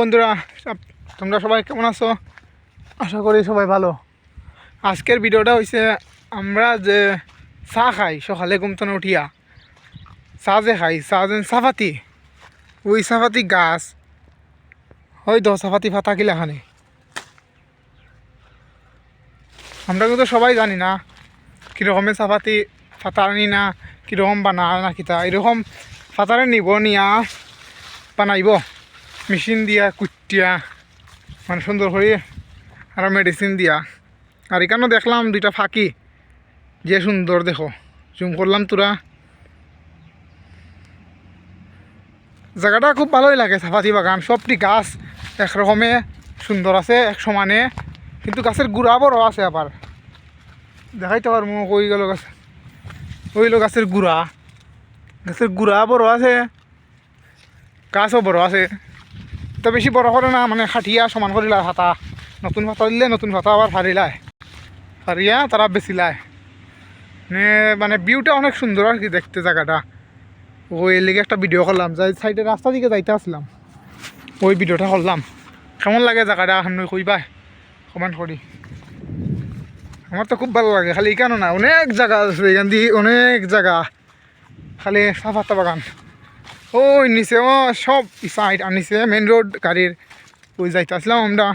বন্ধুরা তোমরা সবাই কেমন আছো? আশা করি সবাই ভালো। আজকের ভিডিওটা হয়েছে আমরা যে চা খাই সকালে ঘুমতনে উঠিয়া। চা যে খাই চা যেন চাপাতি। ওই চাপাতি গাছ। হয়তো চাপাতি ফাতা কিলাখানে আমরা কিন্তু সবাই জানি না কীরকমের চাপাতি ফাতা আনি না কীরকম বানা না কিতা। এরকম ফাতারে নিব নিয়া বানাইব। মেশিন দিয়া, কুটিয়া মানে সুন্দর করে আর মেডিসিন দিয়া। আর এখানে দেখলাম দুইটা ফাঁকি। যে সুন্দর, দেখো। জুম করলাম তোরা। জায়গাটা খুব ভালোই লাগে সাফাতি বাগান। সবটি গাছ একরকমে সুন্দর আছে, এক সমানে। কিন্তু গাছের গুড়া বড় আছে আবার। দেখাইতে পারব, কই গেল গাছ। ওইলো গাছের গুড়া। গাছের গুড়া বড় আছে। গাছও বড় আছে। তো বেশি বড় করে না মানে খাটিয়া সমান করিলায় হাতা নতুন ভাতা দিলে নতুন ভাতা আবার হারিলায় হারিয়া তারা বেচিলায়। মানে ভিউটা অনেক সুন্দর আর কি দেখতে জায়গাটা ওই লেগে একটা ভিডিও করলাম, যাই সাইডে রাস্তা দিকে যাইতে আসলাম। ওই ভিডিওটা করলাম। কেমন লাগে জায়গাটা এখন কইবা? কমেন্ট করি। আমার তো খুব ভালো লাগে, খালি কেন না, অনেক জায়গা আছে এখান দিয়ে, অনেক জায়গা খালি চাপাতা বাগান। ওই নিচে, ও, সব সাইড আর নিচে মেন রোড গাড়ির ওই যাইতে আসলাম আমরা।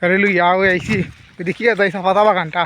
গাড়ি লুইয়া ওই আইসি দেখি যাই চাপাতা বাগানটা।